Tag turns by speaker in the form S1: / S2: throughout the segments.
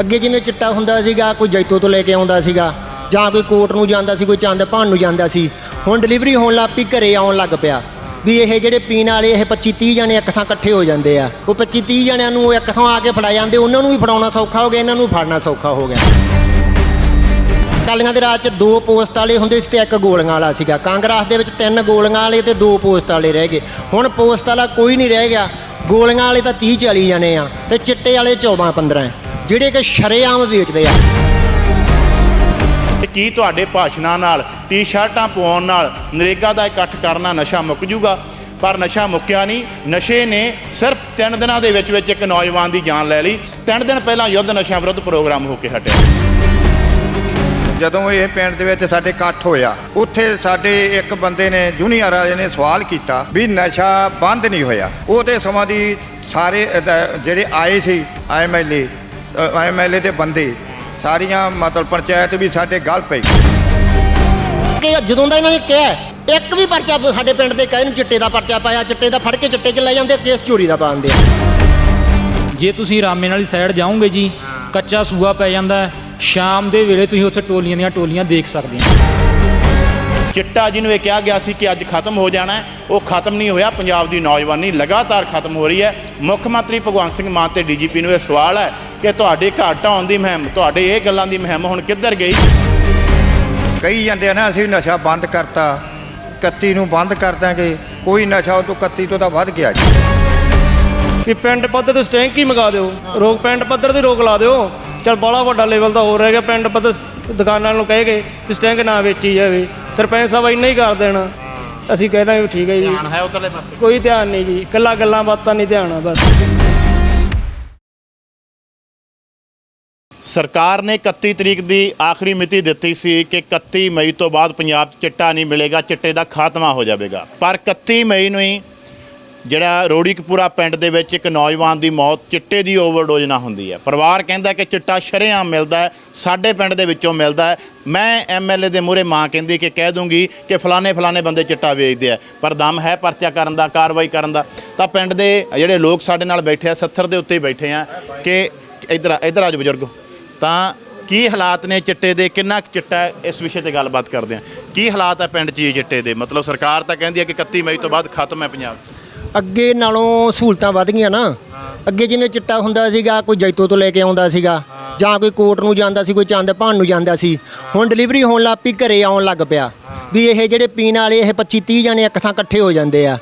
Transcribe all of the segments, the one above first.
S1: ਅੱਗੇ ਜਿਵੇਂ ਚਿੱਟਾ ਹੁੰਦਾ ਸੀਗਾ, ਕੋਈ ਜੈਤੋ ਤੋਂ ਲੈ ਕੇ ਆਉਂਦਾ ਸੀਗਾ, ਜਾਂ ਕੋਈ ਕੋਟ ਨੂੰ ਜਾਂਦਾ ਸੀ, ਕੋਈ ਚੰਦ ਭਾਣ ਨੂੰ ਜਾਂਦਾ ਸੀ, ਹੁਣ ਡਿਲੀਵਰੀ ਹੋਣ ਲੱਗ ਪਈ, ਘਰੇ ਆਉਣ ਲੱਗ ਪਿਆ। ਵੀ ਇਹ ਜਿਹੜੇ ਪੀਣ ਵਾਲੇ, ਇਹ 25 30 ਜਣੇ ਇੱਕ ਥਾਂ ਇਕੱਠੇ ਹੋ ਜਾਂਦੇ ਆ। ਉਹ 25 30 ਜਣਿਆਂ ਨੂੰ ਇੱਕ ਥਾਂ ਆ ਕੇ ਫੜਾ ਜਾਂਦੇ, ਉਹਨਾਂ ਨੂੰ ਵੀ ਫੜਾਉਣਾ ਸੌਖਾ ਹੋ ਗਿਆ, ਇਹਨਾਂ ਨੂੰ ਫੜਨਾ ਸੌਖਾ ਹੋ ਗਿਆ। ਕਾਲੀਆਂ ਦੇ ਰਾਜ ਚ ਦੋ ਪੋਸਟ ਵਾਲੇ ਹੁੰਦੇ ਸੀ ਤੇ ਇੱਕ ਗੋਲੀਆਂ ਵਾਲਾ ਸੀਗਾ। ਕਾਂਗਰਸ ਦੇ ਵਿੱਚ ਤਿੰਨ ਗੋਲੀਆਂ ਵਾਲੇ ਤੇ ਦੋ ਪੋਸਟ ਵਾਲੇ ਰਹਿ ਗਏ। ਹੁਣ ਪੋਸਟ ਵਾਲਾ ਕੋਈ ਨਹੀਂ ਰਹਿ ਗਿਆ। ਗੋਲੀਆਂ ਵਾਲੇ ਤਾਂ 30 40 ਜਾਣੇ ਆ ਤੇ ਚਿੱਟੇ ਵਾਲੇ 14 15 ਜਿਹੜੇ ਕਿ ਸ਼ਰੇਆਮ ਵੇਚਦੇ ਆ।
S2: ਕੀ ਤੁਹਾਡੇ ਭਾਸ਼ਣਾਂ ਨਾਲ ਟੀ-ਸ਼ਰਟਾਂ ਪਾਉਣ ਨਾਲ ਨਰੇਗਾ ਦਾ ਇਕੱਠ ਕਰਨਾ ਨਸ਼ਾ ਮੁੱਕ ਜੂਗਾ? ਪਰ ਨਸ਼ਾ ਮੁੱਕਿਆ ਨਹੀਂ। ਨਸ਼ੇ ਨੇ ਸਿਰਫ 3 ਦਿਨਾਂ ਦੇ ਵਿੱਚ ਵਿੱਚ ਇੱਕ ਨੌਜਵਾਨ ਦੀ ਜਾਨ ਲੈ ਲਈ। 3 ਦਿਨ ਪਹਿਲਾਂ ਯੁੱਧ ਨਸ਼ਾ ਵਿਰੁੱਧ ਪ੍ਰੋਗਰਾਮ ਹੋ ਕੇ ਹਟਿਆ।
S3: ਜਦੋਂ ਇਹ ਪਿੰਡ ਦੇ ਵਿੱਚ ਸਾਡੇ ਇਕੱਠ ਹੋਇਆ ਉੱਥੇ ਸਾਡੇ ਇੱਕ ਬੰਦੇ ਨੇ ਜੂਨੀਅਰ ਵਾਲੇ ਨੇ ਸਵਾਲ ਕੀਤਾ ਵੀ ਨਸ਼ਾ ਬੰਦ ਨਹੀਂ ਹੋਇਆ। ਉਹਦੇ ਸਮਾਂ ਦੀ ਸਾਰੇ ਜਿਹੜੇ ਆਏ ਸੀ ਐਮਐਲਏ ਐਮਐਲਏ ਦੇ ਬੰਦੇ ਸਾਰੀਆਂ ਮਤਲਬ ਪੰਚਾਇਤ ਵੀ ਸਾਡੇ ਗੱਲ ਪਈ।
S1: ਕਿ ਜਦੋਂ ਦਾ ਇਹਨਾਂ ਨੇ ਕਿਹਾ ਇੱਕ ਵੀ ਪਰਚਾ ਸਾਡੇ ਪਿੰਡ ਦੇ ਕਹੇ ਨੂੰ ਚਿੱਟੇ ਦਾ ਪਰਚਾ ਪਾਇਆ ਚਿੱਟੇ ਦਾ ਫੜ ਕੇ ਚਿੱਟੇ 'ਚ ਲੈ ਜਾਂਦੇ ਕੇਸ ਚੋਰੀ ਦਾ ਪਾਉਂਦੇ ਆ।
S4: ਜੇ ਤੁਸੀਂ ਰਾਮੇ ਵਾਲੀ ਸਾਈਡ ਜਾਓਗੇ ਜੀ ਕੱਚਾ ਸੂਆ ਪੈ ਜਾਂਦਾ ਹੈ ਸ਼ਾਮ ਦੇ ਵੇਲੇ ਤੁਸੀਂ ਉੱਥੇ ਟੋਲੀਆਂ ਦੀਆਂ ਟੋਲੀਆਂ ਦੇਖ ਸਕਦੇ ਹੋ।
S2: ਚਿੱਟਾ ਜਿਹਨੂੰ ਇਹ ਕਿਹਾ ਗਿਆ ਸੀ ਕਿ ਅੱਜ ਖਤਮ ਹੋ ਜਾਣਾ ਹੈ, ਉਹ ਖਤਮ ਨਹੀਂ ਹੋਇਆ ਪੰਜਾਬ ਦੀ ਨੌਜਵਾਨੀ ਲਗਾਤਾਰ ਖਤਮ ਹੋ ਰਹੀ ਹੈ। ਮੁੱਖ ਮੰਤਰੀ ਭਗਵੰਤ ਸਿੰਘ ਮਾਨ ਤੇ ਡੀਜੀਪੀ ਨੂੰ ਇਹ ਸਵਾਲ ਹੈ ਕਿ ਤੁਹਾਡੇ ਘਰ ਢਾਉਣ ਦੀ ਮੁਹਿੰਮ ਤੁਹਾਡੇ ਇਹ ਗੱਲਾਂ ਦੀ ਮੁਹਿੰਮ ਹੁਣ ਕਿੱਧਰ ਗਈ?
S3: ਕਈ ਜਾਂਦੇ ਆ ਨਾ ਅਸੀਂ ਨਸ਼ਾ ਬੰਦ ਕਰਤਾ 31 ਨੂੰ ਬੰਦ ਕਰ ਦਾਂਗੇ ਕੋਈ ਨਸ਼ਾ ਉਹ ਤੋਂ 31 ਤੋਂ ਤਾਂ ਵੱਧ ਗਿਆ ਜੀ।
S5: ਵੀ ਪਿੰਡ ਪੱਧਰ ਤੇ ਸਟੈਂਕ ਹੀ ਮੰਗਾ ਦਿਓ ਰੋਕ ਪਿੰਡ ਪੱਧਰ ਤੇ ਰੋਕ ਲਾ ਦਿਓ ਚਲ ਬੜਾ ਵੱਡਾ ਲੈਵਲ ਤਾਂ ਹੋ ਰਹਿ ਗਿਆ ਪਿੰਡ ਪੱਧਰ ਦੁਕਾਨਾਂ ਨੂੰ ਕਹੇਗੇ ਵੀ ਸਟੈਂਕ ਨਾ ਵੇਚੀ ਜਾਵੇ ਸਰਪੰਚ ਸਾਹਿਬ ਇੰਨਾ ਹੀ ਕਰ ਦੇਣ ਅਸੀਂ ਕਹਿ ਦਾਂਗੇ ਵੀ ਠੀਕ ਹੈ ਜੀ।
S2: ਧਿਆਨ ਹੈ ਉਧਰਲੇ ਪਾਸੇ।
S5: ਕੋਈ ਧਿਆਨ ਨਹੀਂ ਜੀ ਕੱਲਾ ਗੱਲਾਂ ਬਾਤਾਂ ਨਹੀਂ ਧਿਆਨ ਆ ਬਸ।
S2: ਸਰਕਾਰ ਨੇ 31 ਤਰੀਕ ਦੀ ਆਖਰੀ ਮਿਤੀ ਦਿੱਤੀ ਸੀ ਕਿ 31 ਮਈ ਤੋਂ ਬਾਅਦ ਪੰਜਾਬ 'ਚ ਚਿੱਟਾ ਨਹੀਂ ਮਿਲੇਗਾ, ਚਿੱਟੇ ਦਾ ਖਾਤਮਾ ਹੋ ਜਾਵੇਗਾ। ਪਰ 31 ਮਈ ਨੂੰ ਹੀ ਜਿਹੜਾ ਰੋੜੀਕਪੂਰਾ ਪਿੰਡ ਦੇ ਵਿੱਚ ਇੱਕ ਨੌਜਵਾਨ ਦੀ ਮੌਤ, ਚਿੱਟੇ ਦੀ ਓਵਰਡੋਜ਼ ਨਾਲ ਹੁੰਦੀ ਹੈ। ਪਰਿਵਾਰ ਕਹਿੰਦਾ ਕਿ ਚਿੱਟਾ ਸ਼ਰੇਆਮ ਮਿਲਦਾ ਹੈ, ਸਾਡੇ ਪਿੰਡ ਦੇ ਵਿੱਚੋਂ ਮਿਲਦਾ ਹੈ। ਮੈਂ ਐਮਐਲਏ ਦੇ ਮੂਹਰੇ ਮਾਂ ਕਹਿੰਦੀ ਕਿ ਕਹਿ ਦੂੰਗੀ ਕਿ ਫਲਾਣੇ ਫਲਾਣੇ ਬੰਦੇ ਚਿੱਟਾ ਵੇਚਦੇ ਆ, ਪਰ ਦਮ ਹੈ ਪਰਚਾ ਕਰਨ ਦਾ, ਕਾਰਵਾਈ ਕਰਨ ਦਾ। ਤਾਂ ਪਿੰਡ ਦੇ ਜਿਹੜੇ ਲੋਕ ਸਾਡੇ ਨਾਲ ਬੈਠੇ ਆ 70 ਦੇ ਉੱਤੇ ਬੈਠੇ ਆ ਕਿ ਇਧਰ ਇਧਰ ਆਜੋ ਬਜ਼ੁਰਗੋ। ਤਾਂ ਕੀ ਹਾਲਾਤ ਨੇ ਚਿੱਟੇ ਦੇ? ਕਿੰਨਾ ਕੁ ਚਿੱਟਾ ਹੈ? ਇਸ ਵਿਸ਼ੇ ਤੇ ਗੱਲਬਾਤ ਕਰਦੇ ਆ ਕੀ ਹਾਲਾਤ ਹੈ ਪਿੰਡ 'ਚ ਜੀ ਚਿੱਟੇ ਦੇ? ਮਤਲਬ ਸਰਕਾਰ ਤਾਂ ਕਹਿੰਦੀ ਹੈ ਕਿ 31 ਮਈ ਤੋਂ ਬਾਅਦ ਖਤਮ ਹੈ ਪੰਜਾਬ। 'ਚ
S1: ਅੱਗੇ ਨਾਲੋਂ ਸਹੂਲਤਾਂ ਵੱਧ ਗਈਆਂ ਨਾ। ਅੱਗੇ ਜਿਵੇਂ ਚਿੱਟਾ ਹੁੰਦਾ ਸੀਗਾ ਕੋਈ ਜੈਤੋ ਤੋਂ ਲੈ ਕੇ ਆਉਂਦਾ ਸੀਗਾ ਜਾਂ ਕੋਈ ਕੋਟ ਨੂੰ ਜਾਂਦਾ ਸੀ ਕੋਈ ਚੰਦ ਭਾਨ ਨੂੰ ਜਾਂਦਾ ਸੀ। ਹੁਣ ਡਿਲੀਵਰੀ ਹੋਣ ਲੱਗ ਪਈ ਘਰੇ ਆਉਣ ਲੱਗ ਪਿਆ। ਵੀ ਇਹ ਜਿਹੜੇ ਪੀਣ ਵਾਲੇ ਇਹ 25 30 ਜਣੇ ਇੱਕ ਥਾਂ ਇਕੱਠੇ ਹੋ ਜਾਂਦੇ ਆ।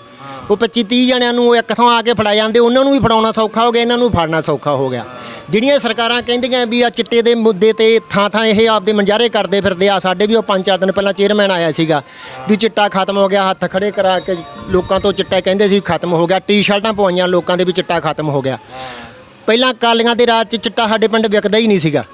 S1: ਉਹ 25 30 ਜਣਿਆਂ ਨੂੰ ਇੱਕ ਥਾਂ ਆ ਕੇ ਫੜਾ ਜਾਂਦੇ ਉਹਨਾਂ ਨੂੰ ਵੀ ਫੜਾਉਣਾ ਸੌਖਾ ਹੋ ਗਿਆ ਇਹਨਾਂ ਨੂੰ ਫੜਨਾ ਸੌਖਾ ਹੋ ਗਿਆ। ਜਿਹੜੀਆਂ ਸਰਕਾਰਾਂ ਕਹਿੰਦੀਆਂ ਵੀ ਆ ਚਿੱਟੇ ਦੇ ਮੁੱਦੇ ਤੇ ਥਾਂ ਥਾਂ ਇਹ ਆਪਦੇ ਮੰਜਾਰੇ ਕਰਦੇ ਫਿਰਦੇ ਆ, ਸਾਡੇ ਵੀ ਉਹ ਪੰਜ ਚਾਰ ਦਿਨ ਪਹਿਲਾਂ ਚੇਅਰਮੈਨ ਆਇਆ ਸੀਗਾ ਵੀ ਚਿੱਟਾ ਖਤਮ ਹੋ ਗਿਆ, ਹੱਥ ਖੜੇ ਕਰਾ ਕੇ ਲੋਕਾਂ ਤੋਂ ਚਿੱਟਾ ਕਹਿੰਦੇ ਸੀ ਖਤਮ ਹੋ ਗਿਆ, ਟੀ-ਸ਼ਰਟਾਂ ਪਵਾਈਆਂ ਲੋਕਾਂ ਦੇ ਵੀ ਚਿੱਟਾ ਖਤਮ ਹੋ ਗਿਆ। ਪਹਿਲਾਂ ਕਾਲੀਆਂ ਦੇ ਰਾਜ 'ਚ ਚਿੱਟਾ ਸਾਡੇ ਪਿੰਡ ਵਿਕਦਾ ਹੀ ਨਹੀਂ ਸੀਗਾ।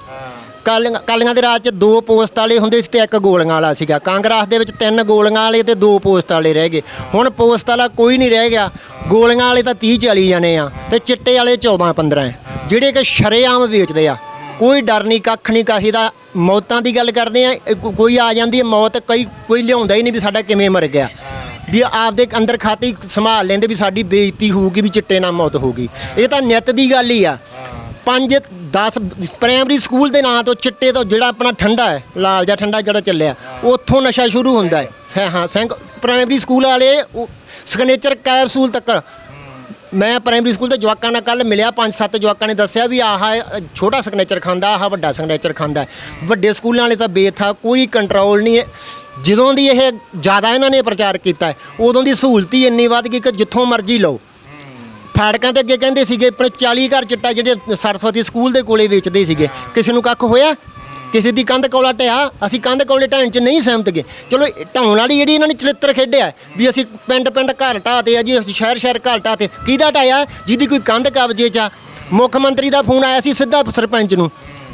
S1: ਕਾਲੀਆਂ ਕਾਲੀਆਂ ਦੇ ਰਾਜ 'ਚ ਦੋ ਪੋਸਟ ਵਾਲੇ ਹੁੰਦੇ ਸੀ ਤੇ ਇੱਕ ਗੋਲੀਆਂ ਵਾਲਾ ਸੀਗਾ। ਕਾਂਗਰਸ ਦੇ ਵਿੱਚ ਤਿੰਨ ਗੋਲੀਆਂ ਵਾਲੇ ਤੇ ਦੋ ਪੋਸਟ ਵਾਲੇ ਰਹਿ ਗਏ। ਹੁਣ ਪੋਸਟ ਵਾਲਾ ਕੋਈ ਨਹੀਂ ਰਹਿ ਗਿਆ। ਗੋਲੀਆਂ ਵਾਲੇ ਤਾਂ 30 40 ਜਾਣੇ ਆ ਤੇ ਚਿੱਟੇ ਵਾਲੇ 14 15 ਜਿਹੜੇ ਕਿ ਸ਼ਰੇਆਮ ਵੇਚਦੇ ਆ ਕੋਈ ਡਰ ਨਹੀਂ ਕੱਖ ਨਹੀਂ ਕਾਹੀ ਦਾ ਮੌਤਾਂ ਦੀ ਗੱਲ ਕਰਦੇ ਆ ਕੋਈ ਆ ਜਾਂਦੀ ਹੈ ਮੌਤ ਕਈ ਕੋਈ ਲਿਆਉਂਦਾ ਹੀ ਨਹੀਂ ਵੀ ਸਾਡਾ ਕਿਵੇਂ ਮਰ ਗਿਆ। ਵੀ ਆਪਦੇ ਅੰਦਰ ਖਾਤੇ ਸੰਭਾਲ ਲੈਂਦੇ ਵੀ ਸਾਡੀ ਬੇਇੱਜ਼ਤੀ ਹੋਊਗੀ ਵੀ ਚਿੱਟੇ ਨਾਲ ਮੌਤ ਹੋਊਗੀ। ਇਹ ਤਾਂ ਨਿੱਤ ਦੀ ਗੱਲ ਹੀ ਆ। 5 10 ਪ੍ਰਾਇਮਰੀ ਸਕੂਲ ਦੇ ਨਾਂ ਤੋਂ ਚਿੱਟੇ ਤੋਂ ਜਿਹੜਾ ਆਪਣਾ ਠੰਡਾ ਹੈ ਲਾਲ ਜਾਂ ਠੰਡਾ ਜਿਹੜਾ ਚੱਲਿਆ ਉੱਥੋਂ ਨਸ਼ਾ ਸ਼ੁਰੂ ਹੁੰਦਾ ਹੈ। ਹਾਂ ਸੈਂਕ ਪ੍ਰਾਇਮਰੀ ਸਕੂਲ ਵਾਲੇ ਸਿਗਨੇਚਰ ਕੈਪਸੂਲ ਤੱਕ ਮੈਂ ਪ੍ਰਾਇਮਰੀ ਸਕੂਲ ਦੇ ਜਵਾਕਾਂ ਨਾਲ ਕੱਲ ਮਿਲਿਆ, ਪੰਜ ਸੱਤ ਜਵਾਕਾਂ ਨੇ ਦੱਸਿਆ ਵੀ ਆਹ ਛੋਟਾ ਸਿਗਨੇਚਰ ਖਾਂਦਾ, ਆਹ ਵੱਡਾ ਸਿਗਨੇਚਰ ਖਾਂਦਾ ਵੱਡੇ ਸਕੂਲਾਂ ਵਾਲੇ ਤਾਂ ਬੇਥਾ ਕੋਈ ਕੰਟਰੋਲ ਨਹੀਂ ਹੈ। ਜਦੋਂ ਦੀ ਇਹ ਜ਼ਿਆਦਾ ਇਹਨਾਂ ਨੇ ਪ੍ਰਚਾਰ ਕੀਤਾ ਉਦੋਂ ਦੀ ਸਹੂਲਤ ਹੀ ਇੰਨੀ ਵੱਧ ਗਈ ਕਿ ਜਿੱਥੋਂ ਮਰਜ਼ੀ ਲਓ। ਫਾੜਕਾਂ ਤੇ ਅੱਗੇ ਕਹਿੰਦੇ ਸੀਗੇ, ਆਪਣੇ 40 ਘਰ ਚਿੱਟਾ ਜਿਹੜੇ ਸਰਸਵਤੀ ਸਕੂਲ ਦੇ ਕੋਲੇ ਵੇਚਦੇ ਸੀਗੇ, ਕਿਸੇ ਨੂੰ ਕੱਖ ਹੋਇਆ? ਕਿਸੇ ਦੀ ਕੰਧ ਕੋਲਾ ਢਿਆ ਅਸੀਂ ਕੰਧ ਕੋਲੇ ਢਾਣ ਚ ਨਹੀਂ ਸਹਿਮਤ ਗਏ ਚਲੋ, ਇਹ ਢਾਉਣ ਵਾਲੀ ਜਿਹੜੀ ਇਹਨਾਂ ਨੇ ਚਲਿੱਤਰ ਖੇਡਿਆ ਵੀ ਅਸੀਂ ਪਿੰਡ ਪਿੰਡ ਘਰ ਢਾਤੇ ਆ ਜੀ, ਅਸੀਂ ਸ਼ਹਿਰ ਸ਼ਹਿਰ ਘਰ ਢਾਤੇ ਕਿਹਦਾ ਢਾਇਆ? ਜਿਹਦੀ ਕੋਈ ਕੰਧ ਕਬਜ਼ੇ ਚ ਆ। ਮੁੱਖ ਮੰਤਰੀ ਦਾ ਫੋਨ ਆਇਆ ਸੀ ਸਿੱਧਾ ਸਰਪੰਚ ਨੂੰ,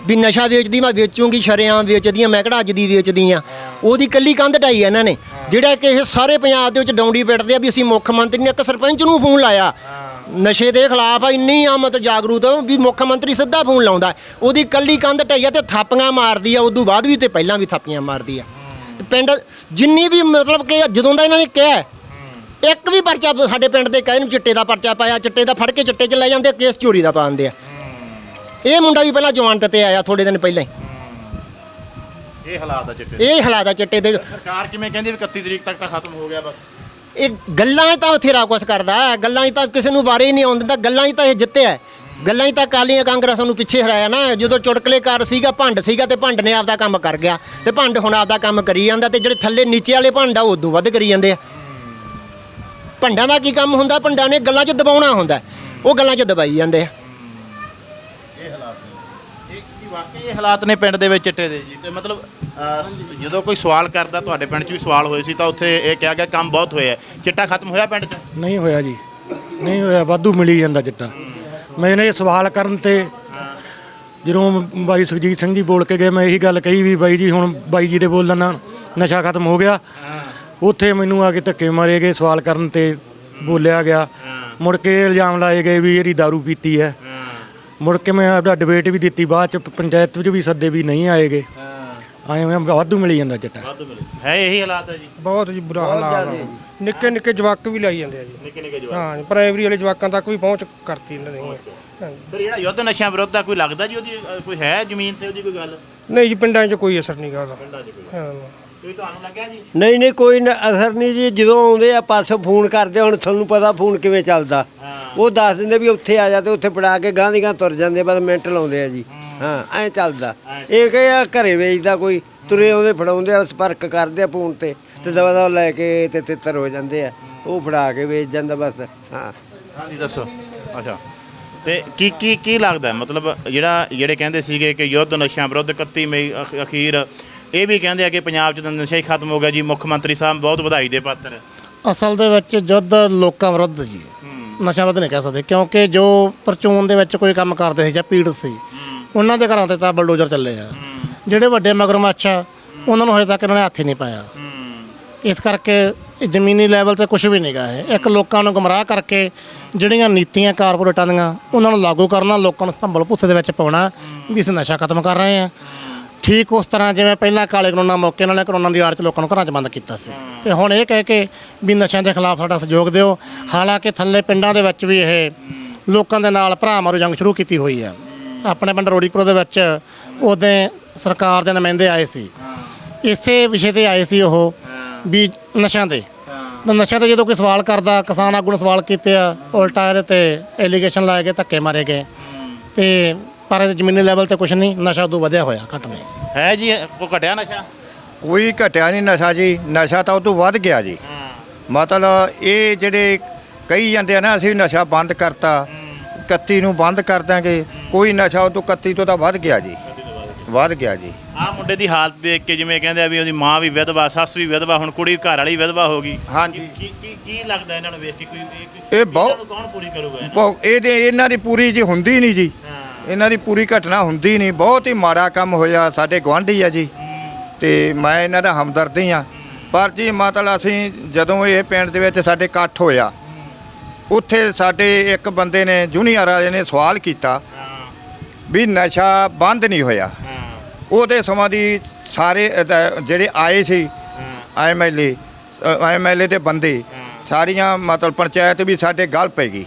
S1: ਵੀ ਨਸ਼ਾ ਵੇਚਦੀ, ਮੈਂ ਵੇਚੂੰਗੀ, ਸ਼ਰੇਆਮ ਵੇਚਦੀ ਆ ਮੈਂ ਕਿਹੜਾ ਅੱਜ ਦੀ ਵੇਚਦੀ ਆ। ਉਹਦੀ ਕੱਲੀ ਕੰਧ ਢਾਈ ਆ ਇਹਨਾਂ ਨੇ। ਜਿਹੜਾ ਕਿ ਇਹ ਸਾਰੇ ਪੰਜਾਬ ਦੇ ਵਿੱਚ ਡੌਂਡੀ ਪਿੱਟਦੇ ਆ, ਵੀ ਅਸੀਂ ਮੁੱਖ ਮੰਤਰੀ ਨੇ ਇੱਕ ਸਰਪੰਚ ਨੂੰ ਫੋਨ ਲਾਇਆ। ਨਸ਼ੇ ਦੇ ਖਿਲਾਫ ਆ ਇੰਨੀ ਆ ਮਤਲਬ ਜਾਗਰੂਕ ਵੀ ਮੁੱਖ ਮੰਤਰੀ ਸਿੱਧਾ ਫੋਨ ਲਾਉਂਦਾ। ਉਹਦੀ ਕੱਲੀ ਕੰਧ ਢਾਈਆ ਤੇ ਥਾਪੀਆਂ ਮਾਰਦੀ ਆ ਉਦੋਂ ਬਾਅਦ ਵੀ ਤੇ ਪਹਿਲਾਂ ਵੀ ਥਾਪੀਆਂ ਮਾਰਦੀ ਆ। ਪਿੰਡ ਜਿੰਨੀ ਵੀ ਮਤਲਬ ਕਿ ਜਦੋਂ ਦਾ ਇਹਨਾਂ ਨੇ ਕਿਹਾ ਇੱਕ ਵੀ ਪਰਚਾ ਸਾਡੇ ਪਿੰਡ ਦੇ ਕਹੇ ਨੂੰ ਚਿੱਟੇ ਦਾ ਪਰਚਾ ਪਾਇਆ ਚਿੱਟੇ ਦਾ ਫੜ ਕੇ ਚਿੱਟੇ 'ਚ ਲੈ ਜਾਂਦੇ ਕੇਸ ਚੋਰੀ ਦਾ ਪਾਉਂਦੇ ਆ। ਇਹ ਮੁੰਡਾ ਵੀ ਪਹਿਲਾਂ ਜਵਾਨਤ ਤੇ ਆਇਆ ਥੋੜੇ ਦਿਨ ਪਹਿਲਾਂ ਹੀ।
S2: ਇਹ ਹਾਲਾਤ ਆ ਚਿੱਟੇ ਦੇ।
S1: ਇਹ ਹਾਲਾਤ ਆ ਚਿੱਟੇ ਦੇ।
S2: ਸਰਕਾਰ ਕਿਵੇਂ ਕਹਿੰਦੀ ਵੀ 31 ਤਰੀਕ ਤੱਕ ਤਾਂ ਖਤਮ ਹੋ ਗਿਆ ਬਸ।
S1: ਇਹ ਗੱਲਾਂ 'ਚ ਤਾਂ ਬਥੇਰਾ ਕੁਛ ਕਰਦਾ ਹੈ, ਗੱਲਾਂ ਹੀ ਤਾਂ ਕਿਸੇ ਨੂੰ ਵਾਰੇ ਹੀ ਨਹੀਂ ਆਉਣ ਦਿੰਦਾ, ਗੱਲਾਂ ਹੀ ਤਾਂ ਇਹ ਜਿੱਤਿਆ ਗੱਲਾਂ ਹੀ ਤਾਂ ਕਾਲੀਆਂ ਕਾਂਗਰਸ ਨੂੰ ਪਿੱਛੇ ਹਰਾਇਆ ਨਾ, ਜਦੋਂ ਚੁਟਕਲੇਕਾਰ ਸੀਗਾ, ਭੰਡ ਸੀਗਾ ਤੇ ਭੰਡ ਨੇ ਆਪਦਾ ਕੰਮ ਕਰ ਗਿਆ ਤੇ ਭੰਡ ਹੁਣ ਆਪਦਾ ਕੰਮ ਕਰੀ ਜਾਂਦਾ ਤੇ ਜਿਹੜੇ ਥੱਲੇ ਨੀਚੇ ਵਾਲੇ ਭੰਡ ਆ, ਉਹ ਉਦੋਂ ਵੱਧ ਕਰੀ ਜਾਂਦੇ ਆ। ਭੰਡਾਂ ਦਾ ਕੀ ਕੰਮ ਹੁੰਦਾ? ਭੰਡਾਂ ਨੇ ਗੱਲਾਂ 'ਚ ਦਬਾਉਣਾ ਹੁੰਦਾ ਉਹ ਗੱਲਾਂ 'ਚ ਦਬਾਈ ਜਾਂਦੇ ਆ
S2: ਇਹ ਹਾਲਾਤ ਨੇ ਇਹ ਕੀ ਵਾਕਈ ਇਹ ਹਾਲਾਤ ਨੇ ਪਿੰਡ ਦੇ ਵਿੱਚ ਚਿੱਟੇ ਦੇ ਜੀ। ਤੇ ਮਤਲਬ ਅਹ, ਜਦੋਂ ਕੋਈ ਸਵਾਲ ਕਰਦਾ ਤੁਹਾਡੇ ਪਿੰਡ 'ਚ ਵੀ ਸਵਾਲ ਹੋਏ ਸੀ ਤਾਂ ਉੱਥੇ ਇਹ ਕਿਹਾ ਗਿਆ ਕੰਮ ਬਹੁਤ ਹੋਇਆ ਹੈ। ਚਿੱਟਾ ਖਤਮ ਹੋਇਆ ਪਿੰਡ 'ਚ?
S6: ਨਹੀਂ ਹੋਇਆ ਜੀ। ਨਹੀਂ ਹੋਇਆ ਵਾਧੂ ਮਿਲੀ ਜਾਂਦਾ ਚਿੱਟਾ। ਮੈਂ ਇਹ ਸਵਾਲ ਕਰਨ ਤੇ ਜਦੋਂ ਬਾਈ ਸੁਖਜੀਤ ਸਿੰਘ ਜੀ ਬੋਲ ਕੇ ਗਏ ਮੈਂ ਇਹੀ ਗੱਲ ਕਹੀ ਵੀ ਬਾਈ ਜੀ ਹੁਣ ਬਾਈ ਜੀ ਦੇ ਬੋਲਣ ਨਾਲ ਨਸ਼ਾ ਖਤਮ ਹੋ ਗਿਆ। ਉੱਥੇ ਮੈਨੂੰ ਆ ਕੇ ਧੱਕੇ ਮਾਰੇ ਗਏ ਸਵਾਲ ਕਰਨ ਤੇ ਬੋਲਿਆ ਗਿਆ। ਮੁੜ ਕੇ ਇਲਜ਼ਾਮ ਲਾਏ ਗਏ ਵੀ ਇਹਦੀ दारू ਪੀਤੀ ਹੈ। ਮੁੜ ਕੇ ਮੈਂ ਆਪਦਾ ਡਿਬੇਟ ਵੀ ਦਿੱਤੀ ਬਾਅਦ ਚ ਪੰਚਾਇਤ ਵਿੱਚ ਵੀ ਸੱਦੇ ਵੀ ਨਹੀਂ ਆਏਗੇ। ਆਏ ਹੋਏ ਆ, ਵਾਧੂ ਮਿਲੀ ਜਾਂਦਾ ਚਿੱਟਾ।
S2: ਵਾਧੂ ਮਿਲੇ। ਹੈ ਇਹੀ ਹਾਲਾਤ ਹੈ ਜੀ।
S7: ਬਹੁਤ ਜੀ ਬੁਰਾ ਹਾਲ ਆ ਨਿੱਕੇ ਨਿੱਕੇ ਜਵਾਕ ਵੀ ਲਾਈ ਜਾਂਦੇ ਆ ਜੀ।
S2: ਨਿੱਕੇ ਨਿੱਕੇ ਜਵਾਬ
S7: ਹਾਂ ਪ੍ਰਾਇਮਰੀ ਵਾਲੇ ਜਵਾਕਾਂ ਤੱਕ ਵੀ ਪਹੁੰਚ ਕਰਤੀ ਇਹਨਾਂ ਨੇ। ਹਾਂਜੀ।
S2: ਫਿਰ ਜਿਹੜਾ ਯੁੱਧ ਨਸ਼ਿਆਂ ਵਿਰੁੱਧ ਦਾ ਕੋਈ ਲੱਗਦਾ ਜੀ ਉਹਦੀ ਕੋਈ ਹੈ ਜ਼ਮੀਨ ਤੇ ਉਹਦੀ ਕੋਈ ਗੱਲ?
S7: ਨਹੀਂ ਜੀ ਪਿੰਡਾਂ 'ਚ ਕੋਈ ਅਸਰ ਨਹੀਂ ਕਰਦਾ
S2: ਪਿੰਡਾਂ 'ਚ ਕੋਈ।
S7: ਹਾਂ।
S2: ਕੋਈ ਤੁਹਾਨੂੰ ਲੱਗਿਆ ਜੀ?
S8: ਨਹੀਂ ਨਹੀਂ ਕੋਈ ਨ- ਅਸਰ ਨਹੀਂ ਜੀ। ਜਦੋਂ ਆਉਂਦੇ ਆ ਪਾਸੋਂ ਫੋਨ ਕਰਦੇ ਹੁਣ ਤੁਹਾਨੂੰ ਪਤਾ ਫੋਨ ਕਿਵੇਂ ਚੱਲਦਾ। ਉਹ ਦੱਸ ਦਿੰਦੇ ਵੀ ਉੱਥੇ ਆ ਜਾ ਤੇ ਉੱਥੇ ਫੜਾ ਕੇ ਗਾਂ ਦੀ ਗਾਂ ਤੁਰ ਜਾਂਦੇ ਬਸ ਮਿੰਟ ਲਾਉਂਦੇ ਆ ਜੀ। ਹਾਂ। ਐਂ ਚੱਲਦਾ। ਇਹ ਕਿ ਆ ਘਰੇ ਵੇਚਦਾ ਕੋਈ? ਤੁਰੇ ਆਉਂਦੇ ਫੜਾਉਂਦੇ ਆ ਸੰਪਰਕ ਕਰਦੇ ਆ ਫੋਨ ਤੇ ਤੇ ਦਵਾ ਦਵਾ ਲੈ ਕੇ ਤੇ ਤਿੱਤਰ ਹੋ ਜਾਂਦੇ ਆ। ਉਹ ਫੜਾ ਕੇ ਵੇਚ ਜਾਂਦਾ ਬਸ। ਹਾਂ।
S2: ਹਾਂਜੀ ਦੱਸੋ। ਅੱਛਾ। ਤੇ ਕੀ ਕੀ ਕੀ ਲੱਗਦਾ ਹੈ? ਮਤਲਬ ਜਿਹੜਾ ਜਿਹੜੇ ਕਹਿੰਦੇ ਸੀਗੇ ਕਿ ਯੁੱਧ ਨਸ਼ਿਆਂ ਵਿਰੁੱਧ 31 ਮਈ ਅਖ- ਅਖੀਰ ਇਹ ਵੀ ਕਹਿੰਦੇ ਆ ਕਿ ਪੰਜਾਬ 'ਚ ਤਾਂ ਨਸ਼ਾ ਹੀ ਖਤਮ ਹੋ ਗਿਆ ਜੀ ਮੁੱਖ ਮੰਤਰੀ ਸਾਹਿਬ ਬਹੁਤ ਵਧਾਈ ਦੇ ਪਾਤਰ। ਹੈ।
S9: ਅਸਲ ਦੇ ਵਿੱਚ ਯੁੱਧ ਲੋਕਾਂ ਵਿਰੁੱਧ ਜੀ ਨਸ਼ਾ ਵਿਰੁੱਧ ਨਹੀਂ ਕਹਿ ਸਕਦੇ ਕਿਉਂਕਿ ਜੋ ਪਰਚੂਨ ਦੇ ਵਿੱਚ ਕੋਈ ਕੰਮ ਕਰਦੇ ਸੀ ਜਾਂ ਪੀੜਤ ਸੀ ਉਹਨਾਂ ਦੇ ਘਰਾਂ ਤੇ ਤਾਂ ਬਲਡੋਜ਼ਰ ਚੱਲੇ ਆ। ਜਿਹੜੇ ਵੱਡੇ ਮਗਰਮੱਛ ਆ ਉਹਨਾਂ ਨੂੰ ਹਜੇ ਤੱਕ ਇਹਨਾਂ ਨੇ ਹੱਥ ਹੀ ਨਹੀਂ ਪਾਇਆ। ਇਸ ਕਰਕੇ ਜ਼ਮੀਨੀ ਲੈਵਲ ਤੇ ਕੁਝ ਵੀ ਨਹੀਂਗਾ ਇਹ। ਇੱਕ ਲੋਕਾਂ ਨੂੰ ਗੁੰਮਰਾਹ ਕਰਕੇ ਜਿਹੜੀਆਂ ਨੀਤੀਆਂ ਕਾਰਪੋਰੇਟਾਂ ਦੀਆਂ ਉਹਨਾਂ ਨੂੰ ਲਾਗੂ ਕਰਨਾ ਲੋਕਾਂ ਨੂੰ ਸੰਭਲ ਭੁੱਸੇ ਦੇ ਵਿੱਚ ਪਾਉਣਾ ਵੀ ਅਸੀਂ ਨਸ਼ਾ ਖਤਮ ਕਰ ਰਹੇ ਹਾਂ ਠੀਕ ਉਸ ਤਰ੍ਹਾਂ ਜਿਵੇਂ ਪਹਿਲਾਂ ਕਾਲੇ ਕਾਨੂੰਨਾਂ ਮੌਕੇ ਨਾਲ ਕਰੋਨਾ ਦੀ ਆੜ 'ਚ ਲੋਕਾਂ ਨੂੰ ਘਰਾਂ 'ਚ ਬੰਦ ਕੀਤਾ ਸੀ। ਤੇ ਹੁਣ ਇਹ ਕਹਿ ਕੇ ਵੀ ਨਸ਼ਿਆਂ ਦੇ ਖਿਲਾਫ ਸਾਡਾ ਸਹਿਯੋਗ ਦਿਓ। ਹਾਲਾਂਕਿ ਥੱਲੇ ਪਿੰਡਾਂ ਦੇ ਵਿੱਚ ਵੀ ਇਹ ਲੋਕਾਂ ਦੇ ਨਾਲ ਭਰਾ ਮਾਰੂ ਜੰਗ ਸ਼ੁਰੂ ਕੀਤੀ ਹੋਈ ਆ ਆਪਣੇ ਪਿੰਡ ਰੋੜੀਪੁਰ ਦੇ ਵਿੱਚ ਉਦੋਂ ਸਰਕਾਰ ਦੇ ਨੁਮਾਇੰਦੇ ਆਏ ਸੀ। ਇਸੇ ਵਿਸ਼ੇ ਤੇ ਆਏ ਸੀ ਉਹ ਵੀ ਨਸ਼ਿਆਂ ਤੇ ਤਾਂ ਨਸ਼ਿਆਂ ਤੇ ਜਦੋਂ ਕੋਈ ਸਵਾਲ ਕਰਦਾ ਕਿਸਾਨ ਆਗੂ ਨੇ ਸਵਾਲ ਕੀਤੇ ਆ ਉਲਟਾ ਇਹਦੇ ਤੇ ਐਲੀਗੇਸ਼ਨ ਲਾਏ ਗਏ ਧੱਕੇ ਮਾਰੇ ਗਏ। ਤੇ ਪਰ ਇਹ ਜ਼ਮੀਨੀ ਲੈਵਲ ਤੇ ਕੁਝ ਨਹੀਂ ਨਸ਼ਾ ਉਦੋਂ ਵਧਿਆ ਹੋਇਆ ਘਟ ਨਹੀਂ।
S2: ਹੈ ਜੀ ਉਹ ਘਟਿਆ ਨਸ਼ਾ?
S3: ਕੋਈ ਘਟਿਆ ਨਹੀਂ ਨਸ਼ਾ ਜੀ ਨਸ਼ਾ ਤਾਂ ਉਹ ਤੋਂ ਵੱਧ ਗਿਆ ਜੀ। ਮਤਲਬ ਇਹ ਜਿਹੜੇ ਕਹੀ ਜਾਂਦੇ ਆ ਨਾ ਅਸੀਂ ਨਸ਼ਾ ਬੰਦ ਕਰਤਾ 31 ਨੂੰ ਬੰਦ ਕਰ ਦਾਂਗੇ ਕੋਈ ਨਸ਼ਾ ਉਹ ਤੋਂ 31 ਤੋਂ ਤਾਂ ਵੱਧ ਗਿਆ ਜੀ। ਵੱਧ ਗਿਆ ਜੀ।
S2: ਆਹ ਮੁੰਡੇ ਦੀ ਹਾਲਤ ਦੇਖ ਕੇ ਜਿਵੇਂ ਕਹਿੰਦੇ ਆ ਵੀ ਉਹਦੀ ਮਾਂ ਵੀ ਵਿਧਵਾ ਸੱਸ ਵੀ ਵਿਧਵਾ ਹੁਣ ਕੁੜੀ ਘਰ ਵਾਲੀ ਵਿਧਵਾ ਹੋ ਗਈ।
S3: ਹਾਂਜੀ।
S2: ਕੀ ਕੀ ਕੀ ਲੱਗਦਾ ਇਹਨਾਂ ਨੂੰ ਵੇਖ ਕੇ? ਕੋਈ
S3: ਇਹ ਬਹੁਤ-
S2: ਇਹਨਾਂ ਨੂੰ ਕੌਣ ਪੂਰੀ ਕਰੂਗਾ ਇਹਨਾਂ
S3: ਇਹਦੇ ਇਹਨਾਂ ਦੀ ਪੂਰੀ ਜੀ ਹੁੰਦੀ ਨਹੀਂ ਜੀ।
S2: ਹਾਂ।
S3: ਇਹਨਾਂ ਦੀ ਪੂਰੀ ਘਟਨਾ ਹੁੰਦੀ ਨਹੀਂ ਬਹੁਤ ਹੀ ਮਾੜਾ ਕੰਮ ਹੋਇਆ ਸਾਡੇ ਗੁਆਂਢੀ ਆ ਜੀ। ਤੇ ਮੈਂ ਇਹਨਾਂ ਦਾ ਹਮਦਰਦੀ ਆ। ਪਰ ਜੀ ਮਤਲਬ ਅਸੀਂ ਜਦੋਂ ਇਹ ਪਿੰਡ ਦੇ ਵਿੱਚ ਸਾਡੇ ਇਕੱਠ ਹੋਇਆ ਉੱਥੇ ਸਾਡੇ ਇੱਕ ਬੰਦੇ ਨੇ ਜੂਨੀਅਰ ਵਾਲੇ ਨੇ ਸਵਾਲ ਕੀਤਾ ਵੀ ਨਸ਼ਾ ਬੰਦ ਨਹੀਂ ਹੋਇਆ। ਉਹਦੇ ਸਮਾਂ ਦੀ ਸਾਰੇ ਜਿਹੜੇ ਆਏ ਸੀ ਐਮਐਲਏ ਐਮਐਲਏ ਦੇ ਬੰਦੇ ਸਾਰੀਆਂ ਮਤਲਬ ਪੰਚਾਇਤ ਵੀ ਸਾਡੇ ਗੱਲ ਪੈ ਗਈ।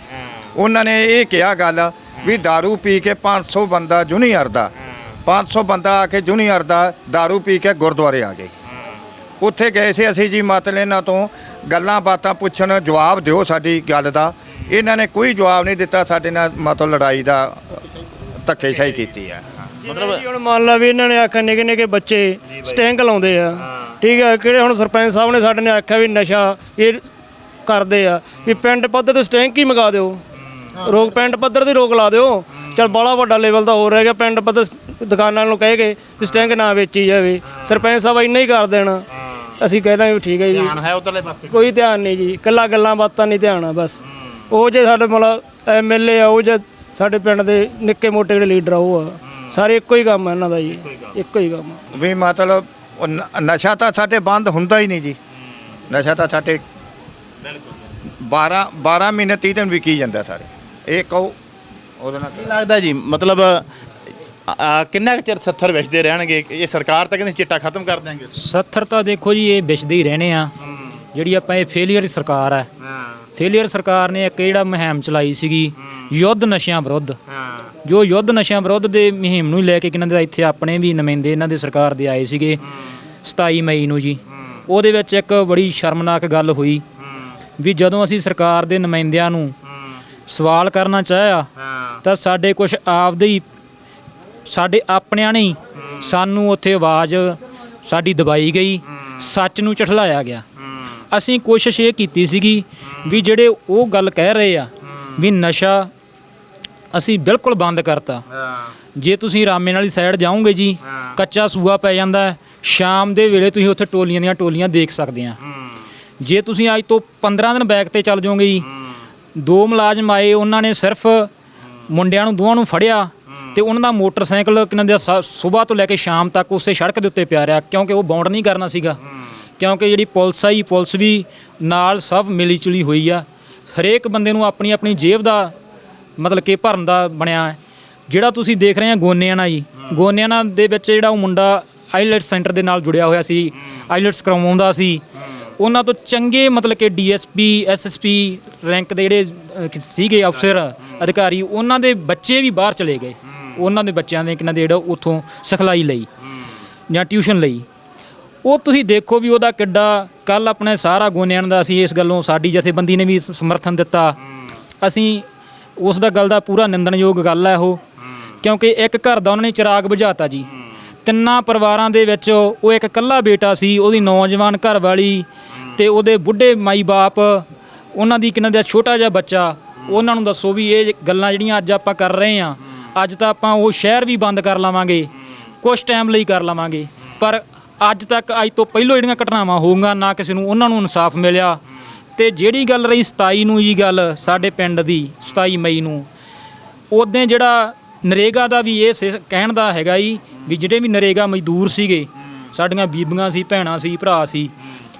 S3: ਉਹਨਾਂ ਨੇ ਇਹ ਕਿਹਾ ਗੱਲ ਵੀ दारू ਪੀ ਕੇ 500 ਬੰਦਾ ਜੂਨੀਅਰ ਦਾ 500 ਬੰਦਾ ਆ ਕੇ ਜੂਨੀਅਰ ਦਾ दारू ਪੀ ਕੇ ਗੁਰਦੁਆਰੇ ਆ ਗਏ ਉੱਥੇ ਗਏ ਸੀ ਅਸੀਂ ਜੀ ਮਤਲਬ ਇਹਨਾਂ ਤੋਂ ਗੱਲਾਂ ਬਾਤਾਂ ਪੁੱਛਣ ਜਵਾਬ ਦਿਓ ਸਾਡੀ ਗੱਲ ਦਾ ਇਹਨਾਂ ਨੇ ਕੋਈ ਜਵਾਬ ਨਹੀਂ ਦਿੱਤਾ ਸਾਡੇ ਨਾਲ ਮਤਲਬ ਲੜਾਈ ਦਾ ਧੱਕੇਸ਼ਾਹੀ ਕੀਤੀ ਹੈ
S5: ਮਤਲਬ ਹੁਣ ਮੰਨ ਲਾ ਵੀ ਇਹਨਾਂ ਨੇ ਆਖਿਆ ਨਿੱਕੇ ਨਿੱਕੇ ਬੱਚੇ ਸਟੈਂਕ ਲਾਉਂਦੇ ਆ ਠੀਕ ਆ ਕਿਹੜੇ ਹੁਣ ਸਰਪੰਚ ਸਾਹਿਬ ਨੇ ਸਾਡੇ ਨੇ ਆਖਿਆ ਵੀ ਨਸ਼ਾ ਇਹ ਕਰਦੇ ਆ ਵੀ ਪਿੰਡ ਪੱਧਰ ਤੇ ਸਟੈਂਕ ਹੀ ਮੰਗਾ ਦਿਓ ਰੋਕ ਪਿੰਡ ਪੱਧਰ ਤੇ ਰੋਕ ਲਾ ਦਿਓ। ਚਲ ਬੜਾ ਵੱਡਾ ਲੈਵਲ ਦਾ ਹੋ ਰਹਿ ਗਿਆ ਪਿੰਡ ਪੱਧਰ ਦੁਕਾਨਾਂ ਨੂੰ ਕਹੇਗੇ ਵੀ ਸਟੈਂਕ ਨਾ ਵੇਚੀ ਜਾਵੇ। ਸਰਪੰਚ ਸਾਹਿਬ ਇੰਨਾ ਹੀ ਕਰ ਦੇਣ। ਅਸੀਂ ਕਹਿ ਦਾਂਗੇ ਵੀ ਠੀਕ ਹੈ ਜੀ।
S2: ਧਿਆਨ ਹੈ ਉਧਰਲੇ ਪਾਸੇ।
S5: ਕੋਈ ਧਿਆਨ ਨਹੀਂ ਜੀ। ਕੱਲਾ ਗੱਲਾਂ ਬਾਤਾਂ ਨਹੀਂ ਧਿਆਨ ਆ ਬਸ। ਉਹ ਜੇ ਸਾਡੇ ਮਤਲਬ ਐਮਐਲਏ ਆ ਉਹ ਜੇ ਸਾਡੇ ਪਿੰਡ ਦੇ ਨਿੱਕੇ ਮੋਟੇ ਜਿਹੜੇ ਲੀਡਰ ਆ ਉਹ ਆ। ਸਾਰੇ ਇੱਕੋ ਹੀ ਕੰਮ ਆ ਇਹਨਾਂ ਦਾ ਜੀ। ਇੱਕੋ ਹੀ ਕੰਮ। ਆ।
S3: ਵੀ ਮਤਲਬ ਉਹ ਨ- ਨਸ਼ਾ ਤਾਂ ਸਾਡੇ ਬੰਦ ਹੁੰਦਾ ਹੀ ਨਹੀਂ ਜੀ। ਨਸ਼ਾ ਤਾਂ ਸਾਡੇ 12 12 ਮਹੀਨੇ 30 ਦਿਨ ਵਿਕੀ ਜਾਂਦਾ ਸਾਰੇ। ਇਹ ਕਹੋ ਉਹਦੇ ਨਾਲ
S2: ਕੀ ਲੱਗਦਾ ਜੀ? ਮਤਲਬ ਆ, ਆ, ਕਿੰਨਾ ਕੁ ਚਿਰ 70 ਵੇਚਦੇ ਰਹਿਣਗੇ? ਇਹ ਸਰਕਾਰ ਤਾਂ ਕਹਿੰਦੀ ਚਿੱਟਾ ਖਤਮ ਕਰ ਦਿਆਂਗੇ।
S4: 70 ਤਾਂ ਦੇਖੋ ਜੀ ਇਹ ਵਿਛਦੇ ਹੀ ਰਹਿਣੇ ਆ। ਜਿਹੜੀ ਆਪਾਂ ਇਹ ਫੇਲੀਅਰ ਸਰਕਾਰ ਹੈ
S2: ਹਾਂ।
S4: ਫੇਲੀਅਰ ਸਰਕਾਰ ਨੇ ਇੱਕ ਜਿਹੜਾ ਮੁਹਿੰਮ ਚਲਾਈ ਸੀਗੀ ਯੁੱਧ ਨਸ਼ਿਆਂ ਵਿਰੁੱਧ।
S2: ਹਾਂ।
S4: ਜੋ ਯੁੱਧ ਨਸ਼ਿਆਂ ਵਿਰੁੱਧ ਦੇ ਮੁਹਿੰਮ ਨੂੰ ਲੈ ਕੇ ਕਿਨਾਂ ਦੇ ਇੱਥੇ ਆਪਣੇ ਵੀ ਨੁਮਾਇੰਦੇ ਇਹਨਾਂ ਦੇ ਸਰਕਾਰ ਦੇ ਆਏ ਸੀਗੇ 27 ਮਈ ਨੂੰ ਜੀ। ਉਹਦੇ ਵਿੱਚ ਇੱਕ ਬੜੀ ਸ਼ਰਮਨਾਕ ਗੱਲ ਹੋਈ ਵੀ ਜਦੋਂ ਅਸੀਂ ਸਰਕਾਰ ਦੇ ਨੁਮਾਇੰਦਿਆਂ ਨੂੰ ਸਵਾਲ ਕਰਨਾ ਚਾਹਿਆ
S2: ਹਾਂ।
S4: ਤਾਂ ਸਾਡੇ ਕੁਝ ਆਪਦੇ ਹੀ ਸਾਡੇ ਆਪਣਿਆਂ ਨੇ ਹੀ ਸਾਨੂੰ ਉੱਥੇ ਆਵਾਜ਼ ਸਾਡੀ ਦਬਾਈ ਗਈ ਸੱਚ ਨੂੰ ਝਠਲਾਇਆ ਗਿਆ। ਅਸੀਂ ਕੋਸ਼ਿਸ਼ ਇਹ ਕੀਤੀ ਸੀਗੀ ਵੀ ਜਿਹੜੇ ਉਹ ਗੱਲ ਕਹਿ ਰਹੇ ਆ ਵੀ ਨਸ਼ਾ ਅਸੀਂ ਬਿਲਕੁਲ ਬੰਦ ਕਰਤਾ। ਜੇ ਤੁਸੀਂ ਰਾਮੇ ਵਾਲੀ ਸਾਈਡ ਜਾਓਗੇ ਜੀ ਕੱਚਾ ਸੂਆ ਪੈ ਜਾਂਦਾ ਹੈ ਸ਼ਾਮ ਦੇ ਵੇਲੇ ਤੁਸੀਂ ਉੱਥੇ ਟੋਲੀਆਂ ਦੀਆਂ ਟੋਲੀਆਂ ਦੇਖ ਸਕਦੇ ਆ। ਜੇ ਤੁਸੀਂ ਅੱਜ ਤੋਂ 15 ਦਿਨ ਬੈਕ ਤੇ ਚੱਲ ਜਾਓਗੇ ਜੀ ਦੋ ਮੁਲਾਜ਼ਮ ਆਏ, ਉਹਨਾਂ ਨੇ ਸਿਰਫ ਮੁੰਡਿਆਂ ਨੂੰ, ਦੋਵਾਂ ਨੂੰ ਫੜਿਆ ਤੇ ਉਹਨਾਂ ਦਾ ਮੋਟਰਸਾਈਕਲ ਕਿਨਾਂ ਦੇ ਸਵੇਰ ਤੋਂ ਲੈ ਕੇ ਸ਼ਾਮ ਤੱਕ ਉਸੇ ਸੜਕ ਦੇ ਉੱਤੇ ਪਿਆ ਰਿਹਾ, ਕਿਉਂਕਿ ਉਹ ਬੌਂਡ ਨਹੀਂ ਕਰਨਾ ਸੀਗਾ। ਕਿਉਂਕਿ ਜਿਹੜੀ ਪੁਲਿਸ ਆਈ, ਪੁਲਿਸ ਵੀ ਨਾਲ ਸਭ ਮਿਲੀ ਜੁਲੀ ਹੋਈ ਆ। ਹਰੇਕ ਬੰਦੇ ਨੂੰ ਆਪਣੀ ਆਪਣੀ ਜੇਬ ਦਾ ਮਤਲਬ ਕਿ ਭਰਨ ਦਾ ਬਣਿਆ ਹੈ। ਜਿਹੜਾ ਤੁਸੀਂ ਦੇਖ ਰਹੇ ਆ ਗੋਨਿਆਣਾ ਜੀ, ਗੋਨਿਆਣਾ ਦੇ ਵਿੱਚ ਜਿਹੜਾ ਉਹ ਮੁੰਡਾ ਆਈਲੈਟਸ ਸੈਂਟਰ ਦੇ ਨਾਲ ਜੁੜਿਆ ਹੋਇਆ ਸੀ, ਆਈਲੈਟਸ ਕਰਵਾਉਂਦਾ ਸੀ। ਉਹਨਾਂ ਤੋਂ ਚੰਗੇ ਮਤਲਬ ਕਿ ਡੀਐਸਪੀ ਐਸਐਸਪੀ ਰੈਂਕ ਦੇ ਜਿਹੜੇ ਅਹ, ਸੀਗੇ ਅਫਸਰ ਅਧਿਕਾਰੀ ਉਹਨਾਂ ਦੇ ਬੱਚੇ ਵੀ ਬਾਹਰ ਚਲੇ ਗਏ। ਉਹਨਾਂ ਦੇ ਬੱਚਿਆਂ ਦੇ ਕਿਨਾਂ ਦੇ ਜਿਹੜਾ ਉੱਥੋਂ ਸਿਖਲਾਈ ਲਈ ਜਾਂ ਟਿਊਸ਼ਨ ਲਈ। ਉਹ ਤੁਸੀਂ ਦੇਖੋ ਵੀ ਉਹਦਾ ਕਿੱਡਾ ਕੱਲ ਆਪਣੇ ਸਾਰਾ ਗੋਨਿਆਂ ਦਾ ਅਸੀਂ ਇਸ ਗੱਲੋਂ ਸਾਡੀ ਜਥੇਬੰਦੀ ਨੇ ਵੀ ਸ- ਸਮਰਥਨ ਦਿੱਤਾ। ਅਸੀਂ ਉਸ ਦਾ ਗੱਲ ਦਾ ਪੂਰਾ ਨਿੰਦਣਯੋਗ ਗੱਲ ਹੈ ਉਹ। ਕਿਉਂਕਿ ਇੱਕ ਘਰ ਦਾ ਉਹਨਾਂ ਨੇ ਚਿਰਾਗ ਬੁਝਾਤਾ ਜੀ। ਤਿੰਨਾਂ ਪਰਿਵਾਰਾਂ ਦੇ ਵਿੱਚ ਉਹ ਇੱਕ ਇਕੱਲਾ ਬੇਟਾ ਸੀ ਉਹਦੀ ਨੌਜਵਾਨ ਘਰ ਵਾਲੀ ਤੇ ਉਹਦੇ ਬੁੱਢੇ ਮਾਈ ਬਾਪ, ਉਹਨਾਂ ਦੀ ਕਿਨਾਂ ਦਾ ਛੋਟਾ ਜਿਹਾ ਬੱਚਾ, ਉਹਨਾਂ ਨੂੰ ਦੱਸੋ ਵੀ ਇਹ ਗੱਲਾਂ ਜਿਹੜੀਆਂ ਅੱਜ ਆਪਾਂ ਕਰ ਰਹੇ ਹਾਂ, ਅੱਜ ਤਾਂ ਆਪਾਂ ਉਹ ਸ਼ਹਿਰ ਵੀ ਬੰਦ ਕਰ ਲਵਾਂਗੇ ਕੁਝ ਟਾਈਮ ਲਈ ਕਰ ਲਵਾਂਗੇ, ਪਰ ਅੱਜ ਤੱਕ ਅੱਜ ਤੋਂ ਪਹਿਲਾਂ ਜਿਹੜੀਆਂ ਘਟਨਾਵਾਂ ਹੋਊਗਾ, ਨਾ ਕਿਸੇ ਨੂੰ ਉਹਨਾਂ ਨੂੰ ਇਨਸਾਫ ਮਿਲਿਆ। ਤੇ ਜਿਹੜੀ ਗੱਲ ਰਹੀ 27 ਨੂੰ ਜੀ ਗੱਲ ਸਾਡੇ ਪਿੰਡ ਦੀ 27 ਮਈ ਨੂੰ ਉਦੋਂ ਜਿਹੜਾ ਨਰੇਗਾ ਦਾ ਵੀ ਇਹ ਸਿ- ਕਹਿਣ ਦਾ ਹੈਗਾ ਜੀ, ਵੀ ਜਿਹੜੇ ਵੀ ਨਰੇਗਾ ਮਜ਼ਦੂਰ ਸੀਗੇ, ਸਾਡੀਆਂ ਬੀਬੀਆਂ ਸੀ, ਭੈਣਾਂ ਸੀ, ਭਰਾ ਸੀ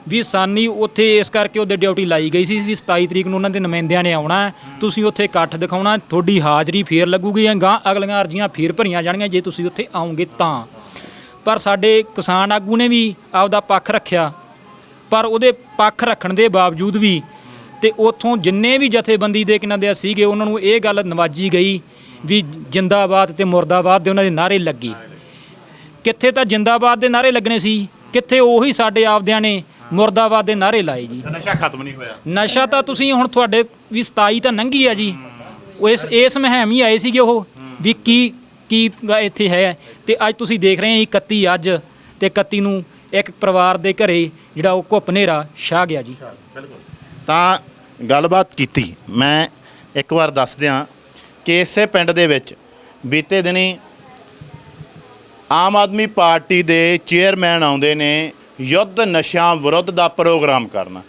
S4: ਵੀ ਸਾਨੀ ਉੱਥੇ ਇਸ ਕਰਕੇ ਉਹਦੇ ਡਿਊਟੀ ਲਾਈ ਗਈ ਸੀ ਵੀ 27 ਤਰੀਕ ਨੂੰ ਉਹਨਾਂ ਦੇ ਨੁਮਾਇੰਦਿਆਂ ਨੇ ਆਉਣਾ ਹੈ। ਤੁਸੀਂ ਉੱਥੇ ਇਕੱਠ ਦਿਖਾਉਣਾ ਤੁਹਾਡੀ ਹਾਜ਼ਰੀ ਫੇਰ ਲੱਗੂਗੀ ਜਾਂ ਗਾਂ ਅਗਲੀਆਂ ਅਰਜ਼ੀਆਂ ਫੇਰ ਭਰੀਆਂ ਜਾਣਗੀਆਂ ਜੇ ਤੁਸੀਂ ਉੱਥੇ ਆਓਗੇ ਤਾਂ। ਪਰ ਸਾਡੇ ਕਿਸਾਨ ਆਗੂ ਨੇ ਵੀ ਆਪਦਾ ਪੱਖ ਰੱਖਿਆ। ਪਰ ਉਹਦੇ ਪੱਖ ਰੱਖਣ ਦੇ ਬਾਵਜੂਦ ਵੀ ਤੇ ਉਥੋਂ ਜਿੰਨੇ ਵੀ ਜਥੇਬੰਦੀ ਦੇ ਕਿਨਾਂ ਦੇ ਸੀਗੇ ਉਹਨਾਂ ਨੂੰ ਇਹ ਗੱਲ ਨਵਾਜੀ ਗਈ ਵੀ ਜਿੰਦਾਬਾਦ ਤੇ ਮੁਰਦਾਬਾਦ ਦੇ ਉਹਨਾਂ ਦੇ ਨਾਰੇ ਲੱਗੇ। ਕਿੱਥੇ ਤਾਂ ਜਿੰਦਾਬਾਦ ਦੇ ਨਾਰੇ ਲੱਗਣੇ ਸੀ ਕਿੱਥੇ ਉਹੀ ਸਾਡੇ ਆਪਦਿਆਂ ਨੇ ਮੁਰਦਾਬਾਦ ਦੇ ਨਾਰੇ ਲਾਏ ਜੀ।
S2: ਨਸ਼ਾ ਖਤਮ ਨਹੀਂ ਹੋਇਆ?
S4: ਨਸ਼ਾ ਤਾਂ ਤੁਸੀਂ ਹੁਣ ਤੁਹਾਡੇ ਵੀ 27 ਤਾਂ ਲੰਘੀ ਆ ਜੀ। ਉਹ ਇਸ ਇਸ ਮੁਹਿੰਮ ਹੀ ਆਏ ਸੀਗੇ ਉਹ ਵੀ ਕੀ ਕੀ ਇੱਥੇ ਹੈ। ਤੇ ਅੱਜ ਤੁਸੀਂ ਦੇਖ ਰਹੇ ਹੋ 31 ਅੱਜ ਤੇ 31 ਨੂੰ ਇੱਕ ਪਰਿਵਾਰ ਦੇ ਘਰੇ ਜਿਹੜਾ ਉਹ ਘੁੱਪ ਹਨੇਰਾ ਛਾ ਗਿਆ ਜੀ।
S2: ਤਾਂ ਗੱਲਬਾਤ ਕੀਤੀ। ਮੈਂ ਇੱਕ ਵਾਰ ਦੱਸ ਦਿਆਂ ਕਿ ਇਸੇ ਪਿੰਡ ਦੇ ਵਿੱਚ ਬੀਤੇ ਦਿਨੀ ਆਮ ਆਦਮੀ ਪਾਰਟੀ ਦੇ ਚੇਅਰਮੈਨ ਆਉਂਦੇ ਨੇ ਯੁੱਧ ਨਸ਼ਿਆਂ ਵਿਰੁੱਧ ਦਾ ਪ੍ਰੋਗਰਾਮ ਕਰਨ।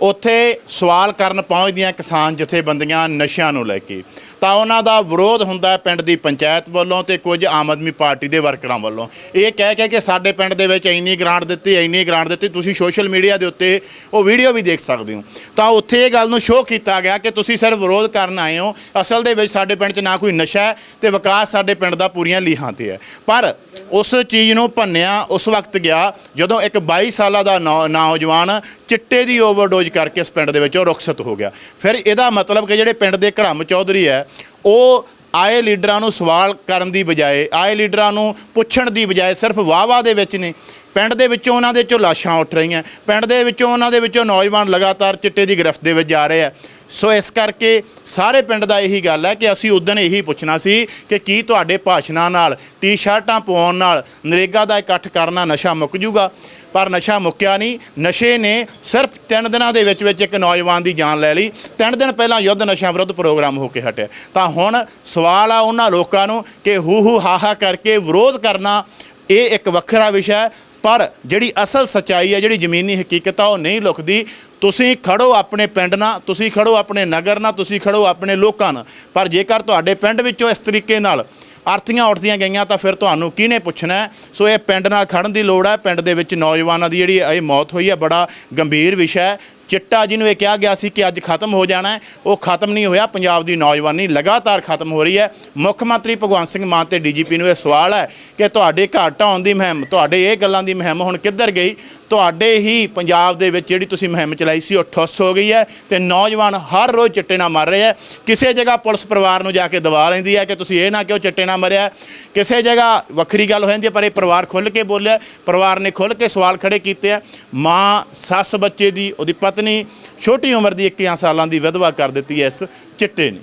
S2: ਉੱਥੇ ਸਵਾਲ ਕਰਨ ਪਹੁੰਚਦੀਆਂ ਕਿਸਾਨ ਜਥੇਬੰਦੀਆਂ ਨਸ਼ਿਆਂ ਨੂੰ ਲੈ ਕੇ। ਤਾਂ ਉਹਨਾਂ ਦਾ ਵਿਰੋਧ ਹੁੰਦਾ ਹੈ ਪਿੰਡ ਦੀ ਪੰਚਾਇਤ ਵੱਲੋਂ ਤੇ ਕੁਝ ਆਮ ਆਦਮੀ ਪਾਰਟੀ ਦੇ ਵਰਕਰਾਂ ਵੱਲੋਂ। ਇਹ ਕਹਿ ਕਹਿ ਕੇ ਸਾਡੇ ਪਿੰਡ ਦੇ ਵਿੱਚ ਇੰਨੀ ਗ੍ਰਾਂਟ ਦਿੱਤੀ, ਇੰਨੀ ਗ੍ਰਾਂਟ ਦਿੱਤੀ, ਤੁਸੀਂ ਸੋਸ਼ਲ ਮੀਡੀਆ ਦੇ ਉੱਤੇ ਉਹ ਵੀਡੀਓ ਵੀ ਦੇਖ ਸਕਦੇ ਹੋ। ਤਾਂ ਉੱਥੇ ਇਹ ਗੱਲ ਨੂੰ ਸ਼ੋਅ ਕੀਤਾ ਗਿਆ ਕਿ ਤੁਸੀਂ ਸਿਰਫ ਵਿਰੋਧ ਕਰਨ ਆਏ ਹੋ। ਅਸਲ ਦੇ ਵਿੱਚ ਸਾਡੇ ਪਿੰਡ 'ਚ ਨਾ ਕੋਈ ਨਸ਼ਾ ਹੈ ਤੇ ਵਿਕਾਸ ਸਾਡੇ ਪਿੰਡ ਦਾ ਪੂਰੀਆਂ ਲੀਹਾਂ ਤੇ ਹੈ। ਪਰ ਉਸ ਚੀਜ਼ ਨੂੰ ਭੰਨਿਆ, ਉਸ ਵਕਤ ਗਿਆ ਜਦੋਂ ਇੱਕ 22 ਸਾਲਾਂ ਦਾ ਨੌ- ਨੌਜਵਾਨ ਚਿੱਟੇ ਦੀ ਓਵਰਡੋਜ਼ ਕਰਕੇ ਇਸ ਪਿੰਡ ਦੇ ਵਿੱਚੋਂ ਉਹ ਰੁਖਸਤ ਹੋ ਗਿਆ। ਫਿਰ ਇਹਦਾ ਮਤਲਬ ਕਿ ਜਿਹੜੇ ਪਿੰਡ ਦੇ ਘੜਮ ਚੌਧਰੀ ਹੈ ਉਹ ਆਏ ਲੀਡਰਾਂ ਨੂੰ ਸਵਾਲ ਕਰਨ ਦੀ ਬਜਾਏ, ਆਏ ਲੀਡਰਾਂ ਨੂੰ ਪੁੱਛਣ ਦੀ ਬਜਾਏ ਸਿਰਫ ਵਾਹ-ਵਾਹ ਦੇ ਵਿੱਚ ਨੇ। ਪਿੰਡ ਦੇ ਵਿੱਚੋਂ ਉਹਨਾਂ ਦੇ ਚੋਂ ਲਾਸ਼ਾਂ ਉੱਠ ਰਹੀਆਂ। ਪਿੰਡ ਦੇ ਵਿੱਚੋਂ ਉਹਨਾਂ ਦੇ ਵਿੱਚੋਂ ਨੌਜਵਾਨ ਲਗਾਤਾਰ ਚਿੱਟੇ ਦੀ ਗ੍ਰਿਫਤ ਦੇ ਵਿੱਚ ਜਾ ਰਹੇ ਆ। ਸੋ ਇਸ ਕਰਕੇ ਸਾਰੇ ਪਿੰਡ ਦਾ ਇਹੀ ਗੱਲ ਹੈ ਕਿ ਅਸੀਂ ਉਦੋਂ ਇਹੀ ਪੁੱਛਣਾ ਸੀ ਕਿ ਕੀ ਤੁਹਾਡੇ ਭਾਸ਼ਣਾਂ ਨਾਲ, ਟੀ-ਸ਼ਰਟਾਂ ਪਾਉਣ ਨਾਲ ਨਰੇਗਾ ਦਾ ਇਕੱਠ ਕਰਨਾ ਨਸ਼ਾ ਮੁੱਕ ਜੂਗਾ? ਪਰ ਨਸ਼ਾ ਮੁੱਕਿਆ ਨਹੀਂ। ਨਸ਼ੇ ਨੇ ਸਿਰਫ ਤਿੰਨ ਦਿਨਾਂ ਦੇ ਵਿੱਚ ਵਿੱਚ ਇੱਕ ਨੌਜਵਾਨ ਦੀ ਜਾਨ ਲੈ ਲਈ। ਤਿੰਨ ਦਿਨ ਪਹਿਲਾਂ ਯੁੱਧ ਨਸ਼ਾ ਵਿਰੁੱਧ ਪ੍ਰੋਗਰਾਮ ਹੋ ਕੇ ਹਟਿਆ। ਤਾਂ ਹੁਣ ਸਵਾਲ ਆ ਉਹਨਾਂ ਲੋਕਾਂ ਨੂੰ ਕਿ ਹੂ ਹੂ ਹਾ ਹਾ ਕਰਕੇ ਵਿਰੋਧ ਕਰਨਾ ਇਹ ਇੱਕ ਵੱਖਰਾ ਵਿਸ਼ਾ ਹੈ। ਪਰ ਜਿਹੜੀ ਅਸਲ ਸਚਾਈ ਹੈ, ਜਿਹੜੀ ਜ਼ਮੀਨੀ ਹਕੀਕਤ ਆ, ਉਹ ਨਹੀਂ ਲੁਕਦੀ। ਤੁਸੀਂ ਖੜੋ ਆਪਣੇ ਪਿੰਡ ਨਾਲ, ਤੁਸੀਂ ਖੜੋ ਆਪਣੇ ਨਗਰ ਨਾਲ, ਤੁਸੀਂ ਖੜੋ ਆਪਣੇ ਲੋਕਾਂ ਨਾਲ। ਪਰ ਜੇਕਰ ਤੁਹਾਡੇ ਪਿੰਡ ਵਿੱਚੋਂ ਇਸ ਤਰੀਕੇ ਨਾਲ ਆਰਤੀਆਂ ਉੱਠਦੀਆਂ ਗਈਆਂ ਤਾਂ ਫਿਰ ਤੁਹਾਨੂੰ ਕਿਹਨੇ ਪੁੱਛਣਾ ਸੋ ਇਹ ਪਿੰਡ ਨਾਲ ਖੜਨ ਦੀ ਲੋੜ ਹੈ। ਪਿੰਡ ਦੇ ਵਿੱਚ ਨੌਜਵਾਨਾਂ ਦੀ ਜਿਹੜੀ ਇਹ ਮੌਤ ਹੋਈ ਹੈ, ਬੜਾ ਗੰਭੀਰ ਵਿਸ਼ਾ ਹੈ। ਚਿੱਟਾ ਜਿਹਨੂੰ ਇਹ ਕਿਹਾ ਗਿਆ ਸੀ ਕਿ ਅੱਜ ਖਤਮ ਹੋ ਜਾਣਾ ਹੈ, ਉਹ ਖਤਮ ਨਹੀਂ ਹੋਇਆ, ਪੰਜਾਬ ਦੀ ਨੌਜਵਾਨੀ ਲਗਾਤਾਰ ਖਤਮ ਹੋ ਰਹੀ ਹੈ। ਮੁੱਖ ਮੰਤਰੀ ਭਗਵੰਤ ਸਿੰਘ ਮਾਨ ਤੇ ਡੀਜੀਪੀ ਨੂੰ ਇਹ ਸਵਾਲ ਹੈ ਕਿ ਤੁਹਾਡੇ ਘਰ ਢਾਉਣ ਦੀ ਮੁਹਿੰਮ, ਤੁਹਾਡੇ ਇਹ ਗੱਲਾਂ ਦੀ ਮੁਹਿੰਮ ਹੁਣ ਕਿੱਧਰ ਗਈ? ਤੁਹਾਡੇ ਹੀ ਪੰਜਾਬ ਦੇ ਵਿੱਚ ਜਿਹੜੀ ਤੁਸੀਂ ਮੁਹਿੰਮ ਚਲਾਈ ਸੀ, ਉਹ ਠੁੱਸ ਹੋ ਗਈ ਹੈ ਤੇ ਨੌਜਵਾਨ ਹਰ ਰੋਜ਼ ਚਿੱਟੇ ਨਾਲ ਮਰ ਰਹੇ ਹੈ। ਕਿਸੇ ਜਗ੍ਹਾ ਪੁਲਿਸ ਪਰਿਵਾਰ ਨੂੰ ਜਾ ਕੇ ਦਬਾ ਲੈਂਦੀ ਹੈ ਕਿ ਤੁਸੀਂ ਇਹ ਨਾ ਕਿਉਂ ਚਿੱਟੇ ਨਾਲ ਮਰਿਆ ਕਿਸੇ ਜਗ੍ਹਾ ਵੱਖਰੀ ਗੱਲ ਹੋ ਜਾਂਦੀ ਹੈ, ਪਰ ਇਹ ਪਰਿਵਾਰ ਖੁੱਲ੍ਹ ਕੇ ਬੋਲਿਆ ਪਰਿਵਾਰ ਨੇ ਖੁੱਲ੍ਹ ਕੇ ਸਵਾਲ ਖੜੇ ਕੀਤੇ ਆ ਮਾਂ, ਸੱਸ ਬੱਚੇ ਦੀ, ਉਹਦੀ ਪਤ ਪਤਨੀ ਛੋਟੀ ਉਮਰ ਦੀ 21 ਸਾਲਾਂ ਦੀ ਵਿਧਵਾ ਕਰ ਦਿੱਤੀ ਹੈ ਇਸ ਚਿੱਟੇ ਨੇ।